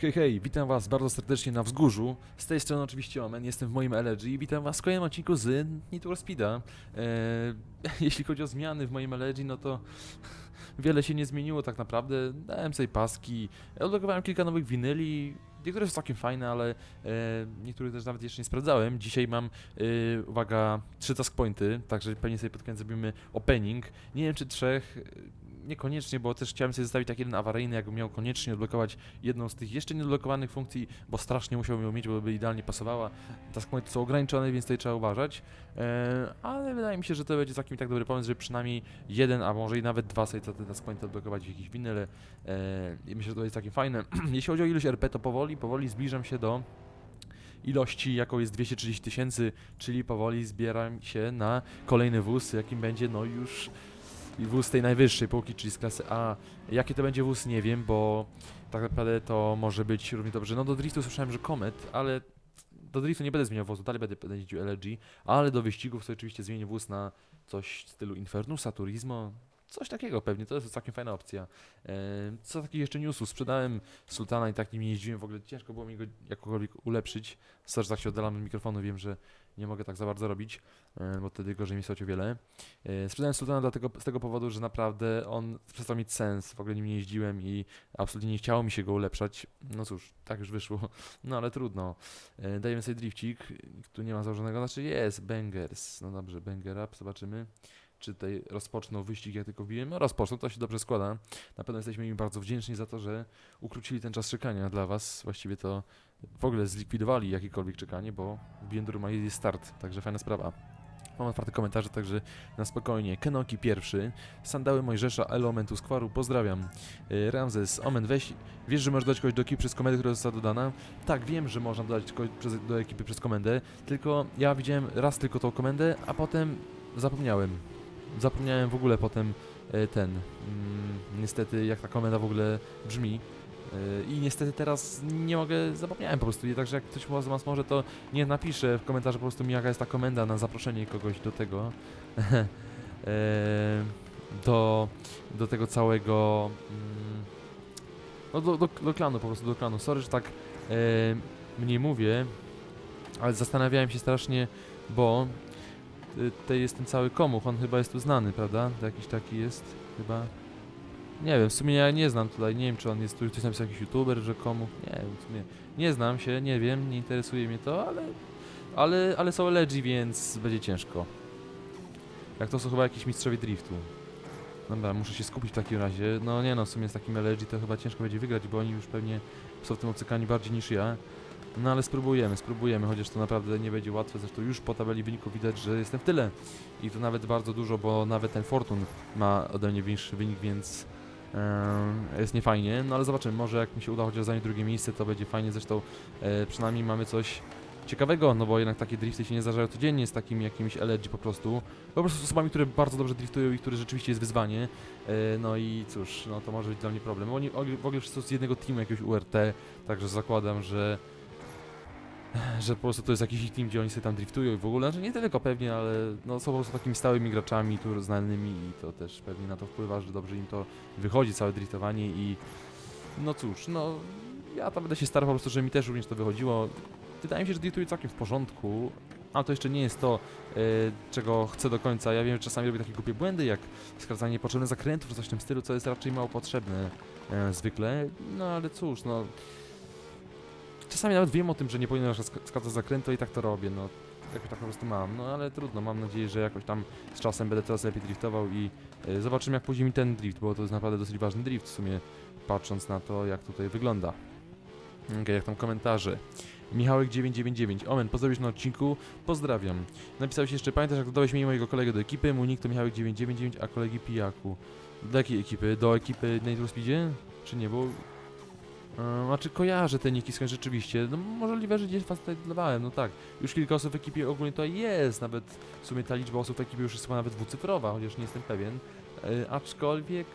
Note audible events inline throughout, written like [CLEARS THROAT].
Hej, hej, witam was bardzo serdecznie na wzgórzu. Z tej strony oczywiście Omen, jestem w moim LG i witam was w kolejnym odcinku z Need Speeda. Eee, [LAUGHS] jeśli chodzi o zmiany w moim LG, no to [LAUGHS] wiele się nie zmieniło tak naprawdę. Dałem sobie paski, odblokowałem kilka nowych winyli, niektóre są całkiem fajne, ale e, niektórych też nawet jeszcze nie sprawdzałem. Dzisiaj mam, e, uwaga, trzy task pointy, także pewnie sobie pod koniec zrobimy opening. Nie wiem czy trzech, niekoniecznie, bo też chciałem sobie zostawić tak jeden awaryjny, jakbym miał koniecznie odblokować jedną z tych jeszcze nieodblokowanych funkcji, bo strasznie musiałbym ją mieć, bo by idealnie pasowała. Task pointy są ograniczone, więc tutaj trzeba uważać. E, ale wydaje mi się, że to będzie całkiem tak dobry pomysł, żeby przynajmniej jeden, a może i nawet dwa sobie te task pointy odblokować w jakiś winyle. E, I myślę, że to jest takie fajne. [CLEARS THROAT] Jeśli chodzi o ilość RP, to powoli, powoli zbliżam się do ilości, jaką jest 230 tysięcy, czyli powoli zbieram się na kolejny wóz, jakim będzie no już wóz tej najwyższej półki, czyli z klasy A. Jakie to będzie wóz, nie wiem, bo tak naprawdę to może być równie dobrze. No do driftu słyszałem, że Comet, ale do driftu nie będę zmieniał wozu, dalej będę, będę jeździł LG, ale do wyścigów sobie oczywiście zmienię wóz na coś w stylu Infernusa, Turismo, coś takiego pewnie, to jest całkiem fajna opcja. Co takich jeszcze newsów? Sprzedałem Sultana i tak nim nie jeździłem, w ogóle ciężko było mi go jakkolwiek ulepszyć. Że tak się oddalam od mikrofonu, wiem, że nie mogę tak za bardzo robić, bo wtedy gorzej mi słuchać o wiele. E, Sprzedałem Sultana dlatego, z tego powodu, że naprawdę on przestał mieć sens, w ogóle nim nie jeździłem i absolutnie nie chciało mi się go ulepszać. No cóż, tak już wyszło, no ale trudno. E, Dajemy sobie drifcik, tu nie ma założonego, znaczy jest, bangers, no dobrze, banger up, zobaczymy. Czy tutaj rozpoczną wyścig, jak tylko wbiłem? No rozpoczną, to się dobrze składa. Na pewno jesteśmy im bardzo wdzięczni za to, że ukrócili ten czas czekania dla Was. Właściwie to w ogóle zlikwidowali jakiekolwiek czekanie, bo w Bienduru ma jest start, także fajna sprawa. Mam otwarte komentarze, także na spokojnie. Kenoki pierwszy, Sandały Mojżesza, Elomentu Skwaru, pozdrawiam. Y, Ramzes, Omen, weź, wiesz, że możesz dodać kogoś do ekipy przez komendę, która została dodana? Tak, wiem, że można dodać kogoś do ekipy przez komendę, tylko ja widziałem raz tylko tą komendę, a potem zapomniałem. Zapomniałem w ogóle potem e, ten, mm, niestety jak ta komenda w ogóle brzmi. E, I niestety teraz nie mogę, zapomniałem po prostu. I także jak ktoś z Was może, to nie napisze w komentarzu po prostu mi jaka jest ta komenda na zaproszenie kogoś do tego. [LAUGHS] e, do, do tego całego. Mm, no do, do, do klanu po prostu, do klanu. Sorry, że tak mniej mówię, ale zastanawiałem się strasznie, bo tutaj jest ten cały komuch, on chyba jest tu znany, prawda? Jakiś taki jest chyba. Nie wiem, w sumie ja nie znam tutaj, nie wiem czy on jest tu, ktoś napisał jakiś youtuber, że komuch, nie wiem, w sumie nie znam się, nie wiem, nie interesuje mnie to, ale, ale, ale są LG, więc będzie ciężko. Jak to są chyba jakieś mistrzowie driftu. Dobra, muszę się skupić w takim razie. No nie no, w sumie z takim LG to chyba ciężko będzie wygrać, bo oni już pewnie są w tym obcykani bardziej niż ja. No ale spróbujemy, spróbujemy, chociaż to naprawdę nie będzie łatwe, zresztą już po tabeli wyniku widać, że jestem w tyle. I to nawet bardzo dużo, bo nawet ten Fortun ma ode mnie większy wynik, więc jest niefajnie. No ale zobaczymy, może jak mi się uda chociaż zająć drugie miejsce, to będzie fajnie. Zresztą e, przynajmniej mamy coś ciekawego, no bo jednak takie drifty się nie zdarzają codziennie z takimi jakimiś LG po prostu. Po prostu z osobami, które bardzo dobrze driftują i które rzeczywiście jest wyzwanie. E, no i cóż, no to może być dla mnie problem. Oni w ogóle wszyscy z jednego teamu jakiegoś URT, także zakładam, że [SIGHS] że po prostu to jest jakiś ich team, gdzie oni sobie tam driftują i w ogóle, znaczy nie tylko pewnie, ale no są po prostu takimi stałymi graczami tu znanymi i to też pewnie na to wpływa, że dobrze im to wychodzi, całe driftowanie i no cóż, no ja tam będę się starał po prostu, żeby mi też również to wychodziło. Wydaje mi się, że driftuję całkiem w porządku, ale to jeszcze nie jest to, e, czego chcę do końca. Ja wiem, że czasami robię takie głupie błędy, jak skracanie niepotrzebnych zakrętów czy coś w tym stylu, co jest raczej mało potrzebne e, zwykle, no ale cóż, no Czasami nawet wiem o tym, że nie powinienem sk- skracać zakrętu i tak to robię, no. Jakoś tak po prostu mam, no ale trudno, mam nadzieję, że jakoś tam z czasem będę coraz lepiej driftował i y, zobaczymy jak pójdzie mi ten drift, bo to jest naprawdę dosyć ważny drift w sumie, patrząc na to jak tutaj wygląda. Okej, jak tam komentarze. Michałek999, Omen, pozdrowisz na odcinku, pozdrawiam. Napisałeś jeszcze, pamiętasz jak dodałeś mi mojego kolegę do ekipy, mój nick to Michałek999, a kolegi Pijaku. Do jakiej ekipy? Do ekipy Nitro Speedzie? Czy nie, bo Znaczy kojarzę te niki skąd rzeczywiście. No możliwe, że gdzieś was dodawałem, no tak. Już kilka osób w ekipie ogólnie to jest, nawet w sumie ta liczba osób w ekipie już jest chyba nawet dwucyfrowa, chociaż nie jestem pewien. E, aczkolwiek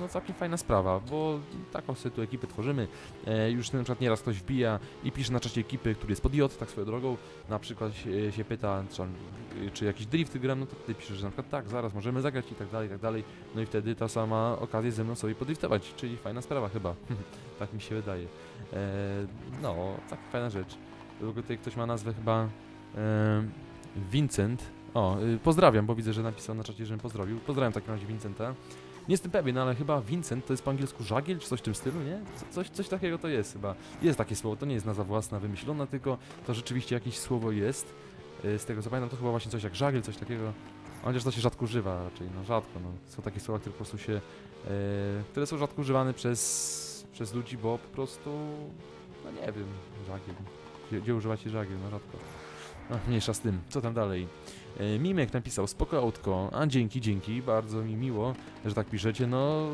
no całkiem fajna sprawa, bo taką sobie tu ekipę tworzymy. E, już na przykład nieraz ktoś wbija i pisze na czacie ekipy, który jest pod J, tak swoją drogą, na przykład się, się pyta, czy, czy jakiś drift gram, no to ty piszesz, że na przykład tak, zaraz możemy zagrać i tak dalej, i tak dalej. No i wtedy ta sama okazja ze mną sobie podriftować, czyli fajna sprawa chyba, [LAUGHS] tak mi się wydaje. E, no, tak fajna rzecz. Ogóle tutaj ktoś ma nazwę chyba e, Vincent. O, y, pozdrawiam, bo widzę, że napisał na czacie, żebym pozdrowił. Pozdrawiam w takim razie Vincenta. Nie jestem pewien, ale chyba Vincent to jest po angielsku żagiel, czy coś w tym stylu, nie? Co- Coś, coś takiego to jest chyba. Jest takie słowo, to nie jest nazwa własna, wymyślona, tylko to rzeczywiście jakieś słowo jest. Y, Z tego co pamiętam, to chyba właśnie coś jak żagiel, coś takiego. Chociaż to się rzadko używa raczej, no rzadko, no. Są takie słowa, które po prostu się, e, które są rzadko używane przez, przez ludzi, bo po prostu, no nie wiem, żagiel. Gdzie, gdzie używacie żagiel, no rzadko. No, mniejsza z tym, co tam dalej? E, Mimek napisał, spoko autko, a dzięki, dzięki, bardzo mi miło, że tak piszecie, no...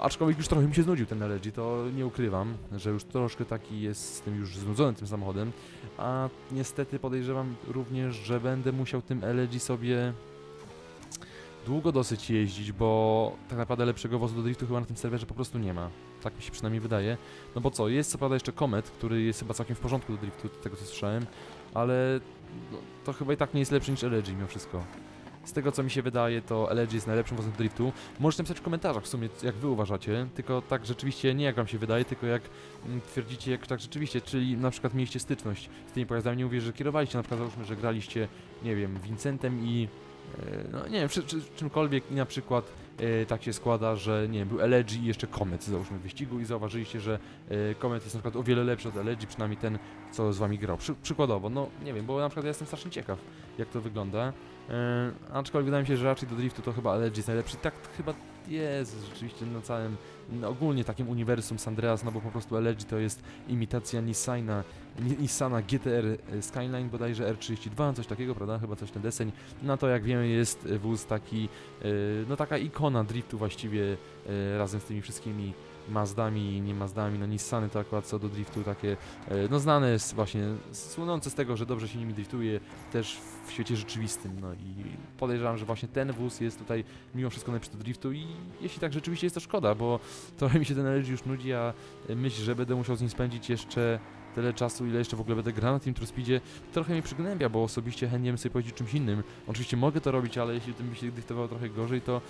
Aczkolwiek już trochę mi się znudził ten LG, to nie ukrywam, że już troszkę taki jestem już znudzony tym samochodem, a niestety podejrzewam również, że będę musiał tym LG sobie długo dosyć jeździć, bo tak naprawdę lepszego wozu do driftu chyba na tym serwerze po prostu nie ma. Tak mi się przynajmniej wydaje. No bo co, jest co prawda jeszcze Comet, który jest chyba całkiem w porządku do driftu, z tego co słyszałem, ale no, to chyba i tak nie jest lepszy niż LG mimo wszystko. Z tego co mi się wydaje, to LG jest najlepszym wozem driftu. Możecie napisać w komentarzach w sumie, jak wy uważacie, tylko tak rzeczywiście nie jak wam się wydaje, tylko jak mm, twierdzicie, jak tak rzeczywiście, czyli na przykład mieliście styczność z tymi pojazdami, nie mówię, że kierowaliście, na przykład załóżmy, że graliście, nie wiem, Vincentem i e, no nie wiem, czy, czy, czymkolwiek i na przykład e, tak się składa, że nie wiem, był LG i jeszcze Comet załóżmy w wyścigu i zauważyliście, że e, Comet jest na przykład o wiele lepszy od LG, przynajmniej ten, co z wami grał. Przy, przykładowo, no nie wiem, bo na przykład ja jestem strasznie ciekaw, jak to wygląda. E, aczkolwiek wydaje mi się, że raczej do driftu to chyba LG jest najlepszy. Tak chyba jest rzeczywiście na całym, no, ogólnie takim uniwersum San Andreas, no bo po prostu LG to jest imitacja Nissana, Ni- Nissana GTR Skyline bodajże R32, coś takiego, prawda? Chyba coś ten deseń. No to jak wiemy jest wóz taki, e, no taka ikona driftu właściwie e, razem z tymi wszystkimi Mazdami, nie Mazdami, no Nissany to akurat co do driftu takie, e, no znane jest właśnie, słynące z tego, że dobrze się nimi driftuje też w świecie rzeczywistym, no i podejrzewam, że właśnie ten wóz jest tutaj mimo wszystko najlepszy do driftu i jeśli tak rzeczywiście jest to szkoda, bo trochę mi się ten LG już nudzi, a myśl, że będę musiał z nim spędzić jeszcze tyle czasu, ile jeszcze w ogóle będę grał na tym Speedzie, trochę mnie przygnębia, bo osobiście chętnie bym sobie powiedzieć czymś innym. Oczywiście mogę to robić, ale jeśli tym by się driftowało trochę gorzej, to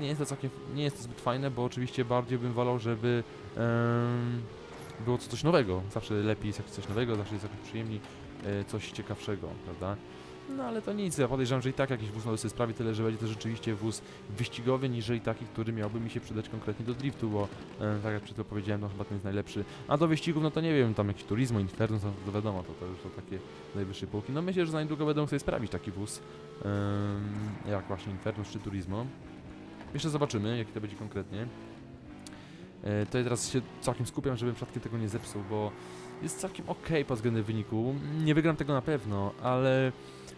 nie jest to całkiem, nie jest to zbyt fajne, bo oczywiście bardziej bym wolał, żeby em, było coś nowego. Zawsze lepiej jest jak coś nowego, zawsze jest jakoś przyjemniej, e, coś ciekawszego, prawda? No ale to nic, ja podejrzewam, że i tak jakiś wóz nowy sobie sprawi tyle, że będzie to rzeczywiście wóz wyścigowy, niżeli taki, który miałby mi się przydać konkretnie do driftu, bo e, tak jak przed chwilą powiedziałem, no chyba ten jest najlepszy. A do wyścigów, no to nie wiem, tam jakiś Turismo, Inferno, to, to wiadomo, to, to już są takie najwyższe półki. No myślę, że za niedługo będą sobie sprawić taki wóz, em, jak właśnie Inferno czy Turismo. Jeszcze zobaczymy, jaki to będzie konkretnie. E, to ja teraz się całkiem skupiam, żebym przypadkiem tego nie zepsuł, bo jest całkiem ok pod względem wyniku. Nie wygram tego na pewno, ale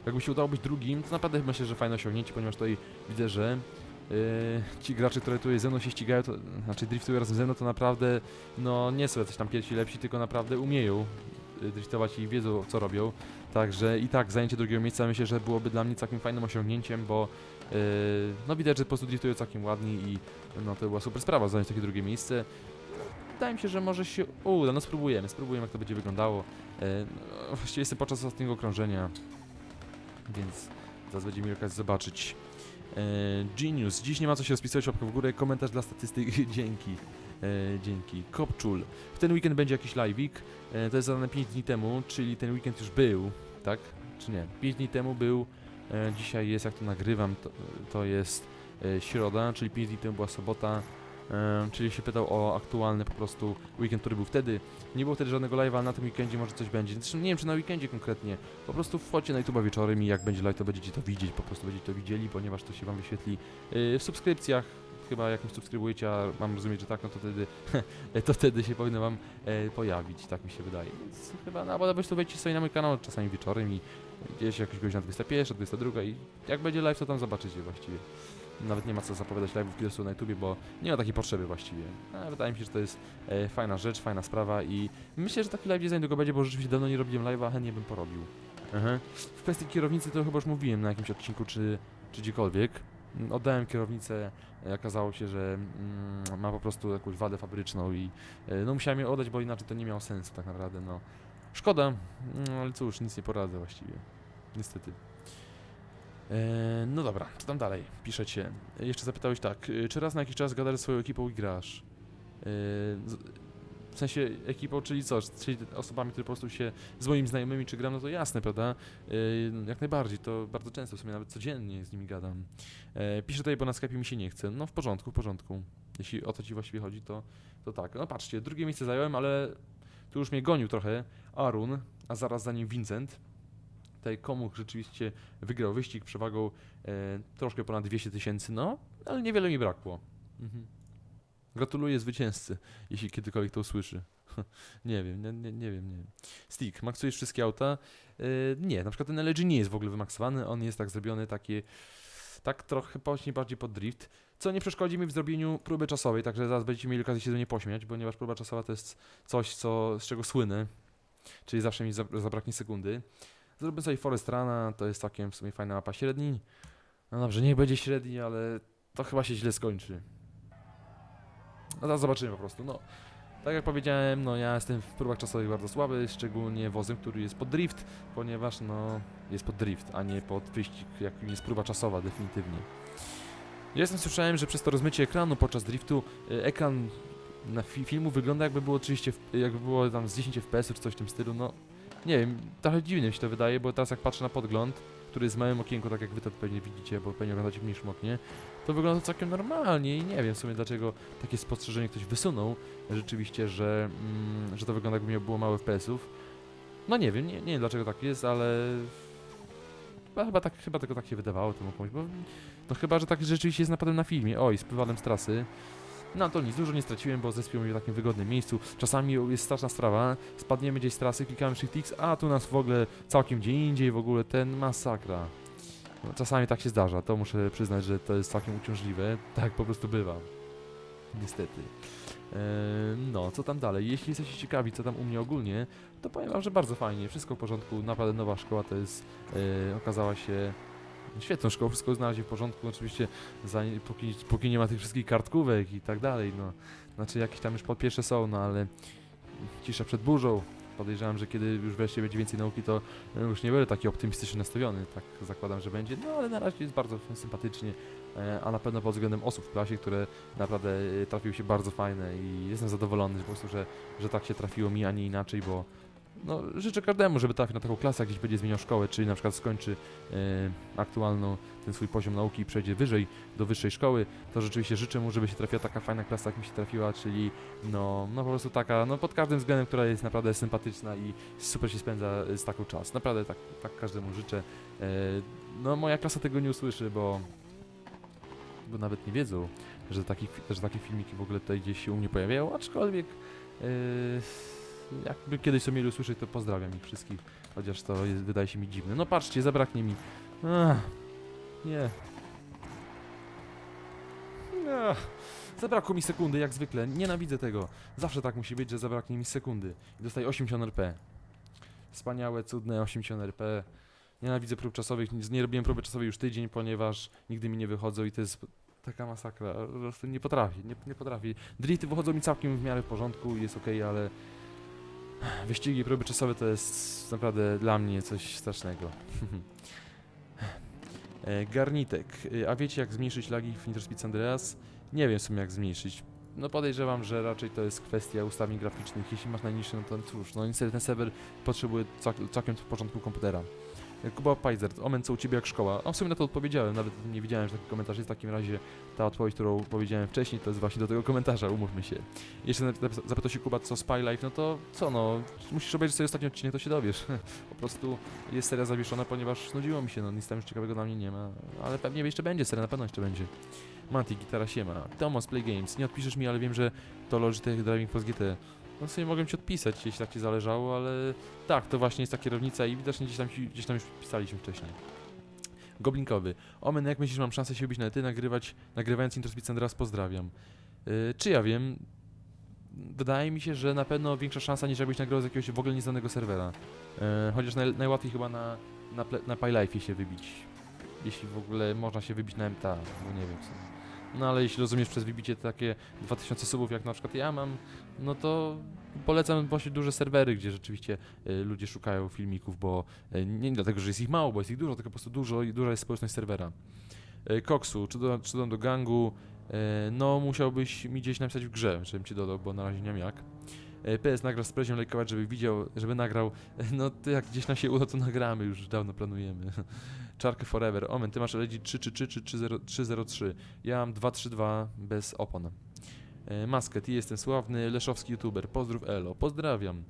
jakby się udało być drugim, to naprawdę myślę, że fajne osiągnięcie, ponieważ tutaj widzę, że e, ci gracze, które tutaj ze mną się ścigają, to znaczy driftują razem ze mną, to naprawdę no nie są jacyś tam pierwsi lepsi, tylko naprawdę umieją e, driftować i wiedzą co robią. Także i tak zajęcie drugiego miejsca myślę, że byłoby dla mnie całkiem fajnym osiągnięciem, bo e, no widać, że po prostu driftują całkiem ładnie i no to była super sprawa zająć takie drugie miejsce. Wydaje mi się, że może się uda, no spróbujemy, spróbujemy jak to będzie wyglądało. E, no, właściwie jestem podczas ostatniego okrążenia, więc zaraz będzie mi okazja zobaczyć. E, Genius, dziś nie ma co się rozpisywać, łapka w górę, komentarz dla statystyk, [LAUGHS] dzięki. E, dzięki. Kopczul. W ten weekend będzie jakiś live'ik, e, to jest zadane 5 dni temu, czyli ten weekend już był, tak? Czy nie? 5 dni temu był, e, dzisiaj jest, jak to nagrywam, to, to jest e, środa, czyli 5 dni temu była sobota, czyli się pytał o aktualny po prostu weekend, który był wtedy. Nie było wtedy żadnego live'a, na tym weekendzie może coś będzie. Zresztą nie wiem, czy na weekendzie konkretnie. Po prostu wchodźcie na YouTube wieczorem i jak będzie live, to będziecie to widzieć, po prostu będziecie to widzieli, ponieważ to się wam wyświetli e, w subskrypcjach. Chyba jak mnie subskrybujecie, a mam rozumieć, że tak, no to wtedy, [LAUGHS] to wtedy się powinno wam e, pojawić, tak mi się wydaje. Więc chyba, no, albo weźcie wejdźcie sobie na mój kanał czasami wieczorem i gdzieś jakaś godzina 21, 22 i jak będzie live, to tam zobaczycie właściwie. Nawet nie ma co zapowiadać live'ów, są na YouTubie, bo nie ma takiej potrzeby właściwie. A, wydaje mi się, że to jest e, fajna rzecz, fajna sprawa i myślę, że taki live za niedługo będzie, bo rzeczywiście dawno nie robiłem live'a, a chętnie bym porobił. Aha. W kwestii kierownicy to chyba już mówiłem na jakimś odcinku, czy, czy gdziekolwiek. Mm, Oddałem kierownicę, e, okazało się, że mm, ma po prostu jakąś wadę fabryczną i e, no musiałem ją oddać, bo inaczej to nie miało sensu tak naprawdę, no. Szkoda, mm, ale cóż, nic nie poradzę właściwie. Niestety. E, no dobra, co tam dalej? Piszecie. Jeszcze zapytałeś tak, e, czy raz na jakiś czas gadasz swoją ekipą i grasz? Z- w sensie ekipą, czyli co? Czyli osobami, które po prostu się z moimi znajomymi czy gram, no to jasne, prawda? E, jak najbardziej, to bardzo często, w sumie nawet codziennie z nimi gadam. E, piszę tutaj, bo na Skype mi się nie chce. No w porządku, w porządku. Jeśli o to ci właściwie chodzi, to, to tak. No patrzcie, drugie miejsce zająłem, ale tu już mnie gonił trochę Arun, a zaraz za nim Vincent. Tutaj Komuch rzeczywiście wygrał wyścig przewagą e, troszkę ponad 200 tysięcy, no, ale niewiele mi brakło. Mhm. Gratuluję zwycięzcy, jeśli kiedykolwiek to usłyszy. [LAUGHS] nie wiem, nie, nie, nie wiem, nie wiem. Stick, maksujesz wszystkie auta? E, nie, na przykład ten LG nie jest w ogóle wymaksowany, on jest tak zrobiony, takie, tak trochę właśnie bardziej pod drift, co nie przeszkodzi mi w zrobieniu próby czasowej, także zaraz będziecie mieli okazję się do mnie pośmiać, ponieważ próba czasowa to jest coś, co, z czego słynę, czyli zawsze mi zab- zabraknie sekundy. Zrobię sobie Forest Rana, to jest całkiem w sumie fajna mapa średni. No dobrze, niech będzie średni, ale to chyba się źle skończy. No zaraz zobaczymy po prostu, no. Tak jak powiedziałem, no ja jestem w próbach czasowych bardzo słaby, szczególnie wozem, który jest pod drift, ponieważ no jest pod drift, a nie pod wyścig, jakim jest próba czasowa definitywnie. Ja jestem słyszałem, że przez to rozmycie ekranu podczas driftu y, ekran na fi filmu wygląda jakby było 30, f- jakby było tam z 10 fps czy coś w tym stylu, no nie wiem, trochę dziwnie mi się to wydaje, bo teraz jak patrzę na podgląd, który jest w małym okienku, tak jak wy to pewnie widzicie, bo pewnie oglądacie w mniejszym oknie, to wygląda całkiem normalnie i nie wiem w sumie dlaczego takie spostrzeżenie ktoś wysunął, rzeczywiście, że, mm, że to wygląda jakby miało było mało FPS-ów. No nie wiem, nie, nie wiem dlaczego tak jest, ale chyba, chyba, tak, chyba tylko tak się wydawało temu komuś, bo no chyba, że tak rzeczywiście jest napadem na filmie. Oj, spływałem z trasy. No to nic, dużo nie straciłem, bo zespił mnie w takim wygodnym miejscu. Czasami jest straszna sprawa, spadniemy gdzieś z trasy, klikamy Shift X, a tu nas w ogóle całkiem gdzie indziej, w ogóle ten masakra. No, czasami tak się zdarza, to muszę przyznać, że to jest całkiem uciążliwe. Tak po prostu bywa. Niestety. Eee, no, co tam dalej? Jeśli jesteście ciekawi, co tam u mnie ogólnie, to powiem wam, że bardzo fajnie, wszystko w porządku, naprawdę nowa szkoła to jest, e, okazała się świetną szkołą, wszystko znalazł w porządku, oczywiście za, póki, póki nie ma tych wszystkich kartkówek i tak dalej, no, znaczy jakieś tam już po pierwsze są, no ale cisza przed burzą, podejrzewam, że kiedy już wreszcie będzie więcej nauki, to e, już nie będę taki optymistycznie nastawiony, tak zakładam, że będzie, no ale na razie jest bardzo sympatycznie, e, a na pewno pod względem osób w klasie, które naprawdę e, trafiły się bardzo fajne i jestem zadowolony po prostu, że, że tak się trafiło mi, a nie inaczej, bo no, życzę każdemu, żeby trafił na taką klasę, gdzieś będzie zmieniał szkołę, czyli na przykład skończy e, aktualną ten swój poziom nauki i przejdzie wyżej do wyższej szkoły, to rzeczywiście życzę mu, żeby się trafiła taka fajna klasa, jak mi się trafiła, czyli no, no po prostu taka, no pod każdym względem, która jest naprawdę sympatyczna i super się spędza e, z taką czas. Naprawdę tak, tak każdemu życzę. E, no moja klasa tego nie usłyszy, bo bo nawet nie wiedzą, że, taki, że takie filmiki w ogóle tutaj gdzieś się u mnie pojawiają, aczkolwiek yy, jakby kiedyś to mieli usłyszeć, to pozdrawiam ich wszystkich, chociaż to jest, wydaje się mi dziwne. No patrzcie, zabraknie mi... Ach, nie. Ach, zabrakło mi sekundy, jak zwykle, nienawidzę tego. Zawsze tak musi być, że zabraknie mi sekundy. I dostaję 80 RP. Wspaniałe, cudne 80 RP. Nienawidzę prób czasowych, nie- robiłem próby czasowej już tydzień, ponieważ nigdy mi nie wychodzą i to jest taka masakra. Po prostu nie potrafię, nie, nie potrafię. Wychodzą mi całkiem w miarę w porządku, jest ok, ale wyścigi, próby czasowe to jest naprawdę dla mnie coś strasznego. [LAUGHS] E, Garnitek. E, A wiecie jak zmniejszyć lagi w Need for Andreas? Nie wiem w sumie jak zmniejszyć. No podejrzewam, że raczej to jest kwestia ustawień graficznych. Jeśli masz najniższy, no to cóż, no niestety ten serwer potrzebuje cał- całkiem w porządku komputera. Kuba Pajzer, omen co u Ciebie jak szkoła? A w sumie na to odpowiedziałem, nawet nie wiedziałem, że taki komentarz jest. W takim razie ta odpowiedź, którą powiedziałem wcześniej, to jest właśnie do tego komentarza, umówmy się. Jeszcze zapy- zapytał się Kuba, co Spy Life, no to co no, musisz obejrzeć sobie ostatni odcinek, to się dowiesz. [LAUGHS] po prostu jest seria zawieszona, ponieważ nudziło mi się, no nic tam już ciekawego dla mnie nie ma, ale pewnie jeszcze będzie, seria na pewno jeszcze będzie. Mati, gitara siema. Thomas Play Games, nie odpiszesz mi, ale wiem, że to Logitech Driving Force GT. No sobie mogłem ci odpisać, jeśli tak ci zależało, ale tak, to właśnie jest ta kierownica i widocznie gdzieś tam, gdzieś tam już pisaliśmy wcześniej. Goblinkowy. Omen, jak myślisz, mam szansę się wybić na nety, nagrywać, nagrywając Intro Speed raz pozdrawiam. Yy, czy ja wiem? Wydaje mi się, że na pewno większa szansa niż jakbyś nagrał z jakiegoś w ogóle nieznanego serwera. Yy, chociaż naj, najłatwiej chyba na, na, na PyLife się wybić. jeśli w ogóle można się wybić na MTA, bo nie wiem w sumie. No ale jeśli rozumiesz przez wybicie takie 2000 subów, jak na przykład ja mam, no to polecam właśnie duże serwery, gdzie rzeczywiście y, ludzie szukają filmików, bo y, nie dlatego, że jest ich mało, bo jest ich dużo, tylko po prostu dużo i duża jest społeczność serwera. Y, Koksu, czy, do, czy do gangu? No musiałbyś mi gdzieś napisać w grze, żebym cię dodał, bo na razie nie wiem jak. PS nagra z preziem lajkować, żeby widział, żeby nagrał. No to jak gdzieś nam się uda, to nagramy, już dawno planujemy. [LAUGHS] Czarkę Forever. Omen, ty masz LG 333 czy 30 303. Ja mam 232 bez opon. E, Maskę, ty jestem sławny, leszowski youtuber. Pozdrów Elo. Pozdrawiam.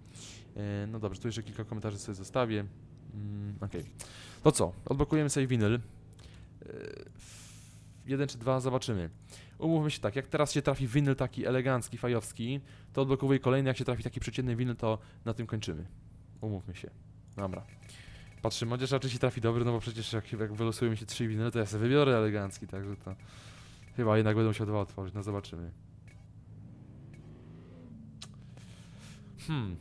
E, no dobrze, tu jeszcze kilka komentarzy sobie zostawię. Mm, Okej. To co? Odblokujemy sobie winyl. E, jeden czy dwa, zobaczymy. Umówmy się tak, jak teraz się trafi winyl taki elegancki, fajowski, to odblokowuję kolejny, jak się trafi taki przeciętny winyl, to na tym kończymy. Umówmy się. Dobra. Patrzymy, chociaż raczej się trafi dobry, no bo przecież jak, jak wylosują mi się trzy winy, to ja sobie wybiorę elegancki, także to... Chyba jednak będę musiał dwa otworzyć, no zobaczymy. Hmm.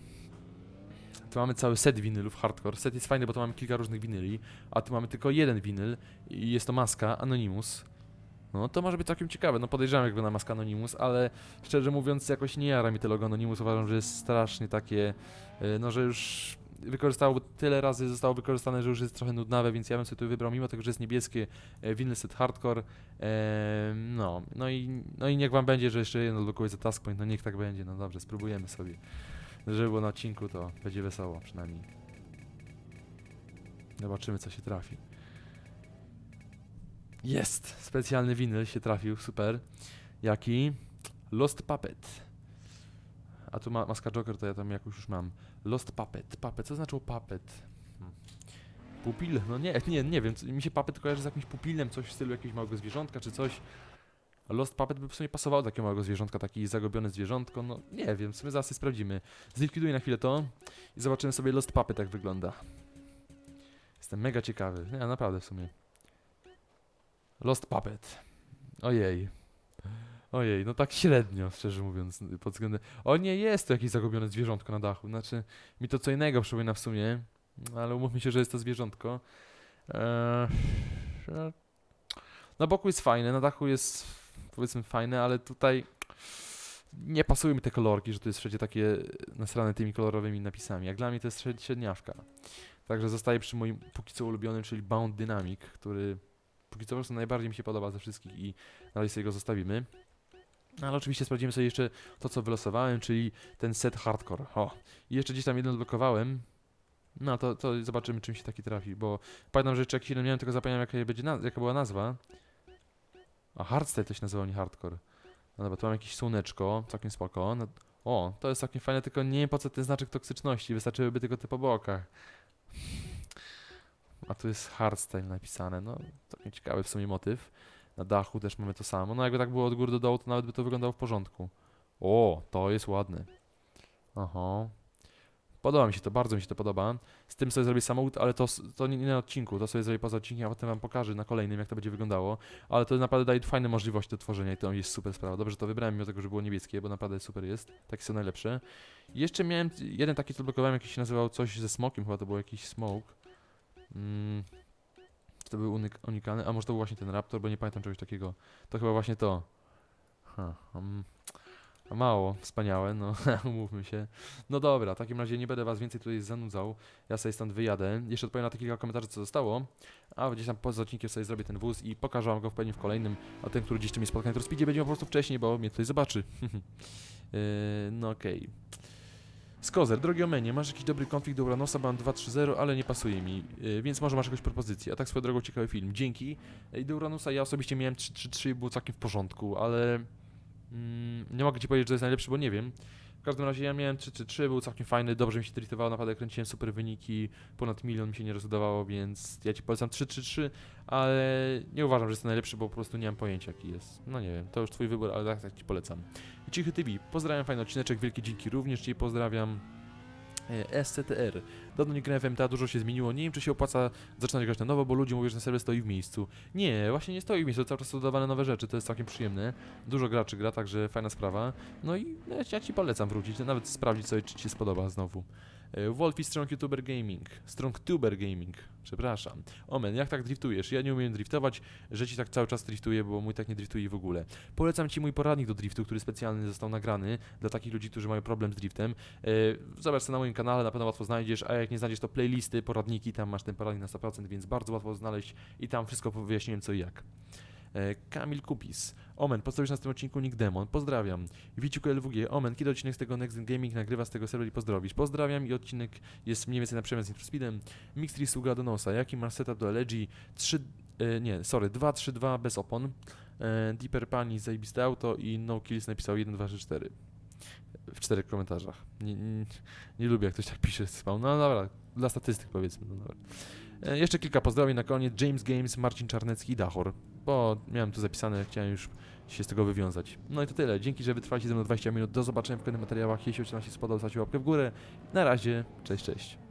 Tu mamy cały set winylów hardcore. Set jest fajny, bo tu mamy kilka różnych winyli, a tu mamy tylko jeden winyl i jest to maska Anonymous. No to może być całkiem ciekawe. No podejrzewam jak wygląda maska Anonymous, ale szczerze mówiąc jakoś nie jara mi to logo Anonymous. Uważam, że jest strasznie takie, y, no że już wykorzystało tyle razy, zostało wykorzystane, że już jest trochę nudnawe, więc ja bym sobie tu wybrał, mimo tego, że jest niebieskie, vinyl set hardcore, e, no, no i, no i niech wam będzie, że jeszcze jedno odblokuje za task point, no niech tak będzie, no dobrze, spróbujemy sobie. Żeby było na odcinku, to będzie wesoło przynajmniej. Zobaczymy, co się trafi. Jest! Specjalny winyl się trafił, super. Jaki? Lost Puppet. A tu ma, maska Joker, to ja tam jakoś już mam. Lost Puppet. Puppet, co znaczyło puppet? Hmm. Pupil? No nie, nie, nie wiem. Mi się puppet kojarzy z jakimś pupilem, coś w stylu jakiegoś małego zwierzątka czy coś. Lost Puppet by w sumie pasowało do takiego małego zwierzątka, taki zagubione zwierzątko. No nie wiem, w sumie zaraz sprawdzimy. Zlikwiduję na chwilę to i zobaczymy sobie Lost Puppet jak wygląda. Jestem mega ciekawy. Nie, naprawdę w sumie. Lost Puppet. Ojej. Ojej, no tak średnio, szczerze mówiąc, pod względem... O nie, jest to jakieś zagubione zwierzątko na dachu, znaczy mi to co innego przypomina w sumie, ale umówmy się, że jest to zwierzątko. Eee, na boku jest fajne, na dachu jest powiedzmy fajne, ale tutaj nie pasują mi te kolorki, że to jest wszędzie takie nasrane tymi kolorowymi napisami. Jak dla mnie to jest śred- średniawka. Także zostaję przy moim póki co ulubionym, czyli Bound Dynamic, który póki co po prostu najbardziej mi się podoba ze wszystkich i na razie sobie go zostawimy. No, Ale oczywiście sprawdzimy sobie jeszcze to, co wylosowałem, czyli ten set hardcore. O, i jeszcze gdzieś tam jeden odblokowałem. No to, to zobaczymy, czym się taki trafi, bo pamiętam, że jeszcze jakiś jeden miałem, tylko zapomniałem, jaka, będzie jaka była nazwa. A Hardstyle to się nazywał, nie hardcore. No dobra, tu mam jakieś słoneczko, całkiem spoko. No, o, to jest całkiem fajne, tylko nie wiem po co ten znaczek toksyczności, wystarczyłyby tylko te po bokach. A tu jest hardstyle napisane, no całkiem ciekawy w sumie motyw. Na dachu też mamy to samo. No jakby tak było od góry do dołu, to nawet by to wyglądało w porządku. O, to jest ładne. Aha. Podoba mi się to, bardzo mi się to podoba. Z tym sobie zrobię samochód, ale to, to nie, nie na odcinku, to sobie zrobię poza odcinkiem, a potem wam pokażę na kolejnym, jak to będzie wyglądało. Ale to naprawdę daje fajne możliwości do tworzenia i to jest super sprawa. Dobrze, że to wybrałem mimo tego, że było niebieskie, bo naprawdę super jest. Takie są najlepsze. I jeszcze miałem jeden taki, co blokowałem, jakiś się nazywał coś ze smokiem, chyba to był jakiś smoke. Mm. Czy to był unik unikalny? A może to był właśnie ten Raptor, bo nie pamiętam czegoś takiego. To chyba właśnie to. Ha, um, mało, wspaniałe, no [LAUGHS] umówmy się. No dobra, w takim razie nie będę was więcej tutaj zanudzał. Ja sobie stąd wyjadę. Jeszcze odpowiem na te kilka komentarzy, co zostało. A gdzieś tam poza odcinkiem sobie zrobię ten wóz i pokażę wam go pewnie w kolejnym. A ten, który gdzieś tu mnie spotka na Trospeedzie, będzie po prostu wcześniej, bo mnie tutaj zobaczy. [LAUGHS] yy, no okej. Skozer, drogi Omenie, masz jakiś dobry konflikt do Uranosa, mam 2.3.0, ale nie pasuje mi, yy, więc może masz jakąś propozycję. A tak swoją drogą ciekawy film. Dzięki. I do Uranusa ja osobiście miałem 3.3.3 i był całkiem w porządku, ale mm, nie mogę ci powiedzieć, że to jest najlepszy, bo nie wiem. W każdym razie ja miałem 3.3.3, był całkiem fajny, dobrze mi się driftowało, naprawdę kręciłem super wyniki, ponad milion mi się nie rozdawało, więc ja ci polecam 3.3.3, ale nie uważam, że jest najlepszy, bo po prostu nie mam pojęcia jaki jest. No nie wiem, to już twój wybór, ale tak, tak ci polecam. Cichy TV, pozdrawiam, fajny odcineczek, wielkie dzięki również ci pozdrawiam. E, SCTR. Dawno nie grałem w MTA, dużo się zmieniło. Nie wiem, czy się opłaca zaczynać grać na nowo, bo ludzie mówią, że ten serwer stoi w miejscu. Nie, właśnie nie stoi w miejscu, cały czas są dodawane nowe rzeczy, to jest całkiem przyjemne. Dużo graczy gra, także fajna sprawa. No i no, ja ci polecam wrócić, nawet sprawdzić sobie, czy ci się spodoba znowu. E, Wolfi Strong YouTuber Gaming. Strong Tuber Gaming. Przepraszam. Omen, jak tak driftujesz? Ja nie umiem driftować, że ci tak cały czas driftuje, bo mój tak nie driftuje w ogóle. Polecam ci mój poradnik do driftu, który specjalnie został nagrany dla takich ludzi, którzy mają problem z driftem. E, Zobacz sobie na moim kanale, na pewno łatwo znajdziesz, a jak nie znajdziesz, to playlisty, poradniki, tam masz ten poradnik na 100%, więc bardzo łatwo znaleźć i tam wszystko wyjaśniłem co i jak. E, Kamil Kupis. Omen, postawisz na tym odcinku Nick Demon. Pozdrawiam. Wiciuk LWG. Omen, kiedy odcinek z tego Next Gaming nagrywa z tego serweru i pozdrowisz. Pozdrawiam i odcinek jest mniej więcej na przemian z Speedem. Mixtri sługa do nosa. Jaki masz setup do LG? 3, e, nie, sorry, 2, 3, 2 bez opon. E, Deeper Pani, zajebiste auto i No Kills napisał 1, 2, 3, 4. W czterech komentarzach. Nie, nie, nie lubię jak ktoś tak pisze spał. No dobra, dla statystyk powiedzmy. No dobra. E, Jeszcze kilka pozdrowień na koniec. James Games, Marcin Czarnecki i Dachor. Bo miałem tu zapisane, chciałem już się z tego wywiązać. No i to tyle. Dzięki, że wytrwaliście ze mną 20 minut. Do zobaczenia w kolejnych materiałach. Jeśli odcinek się spodobał, zostawcie łapkę w górę. Na razie. Cześć, cześć.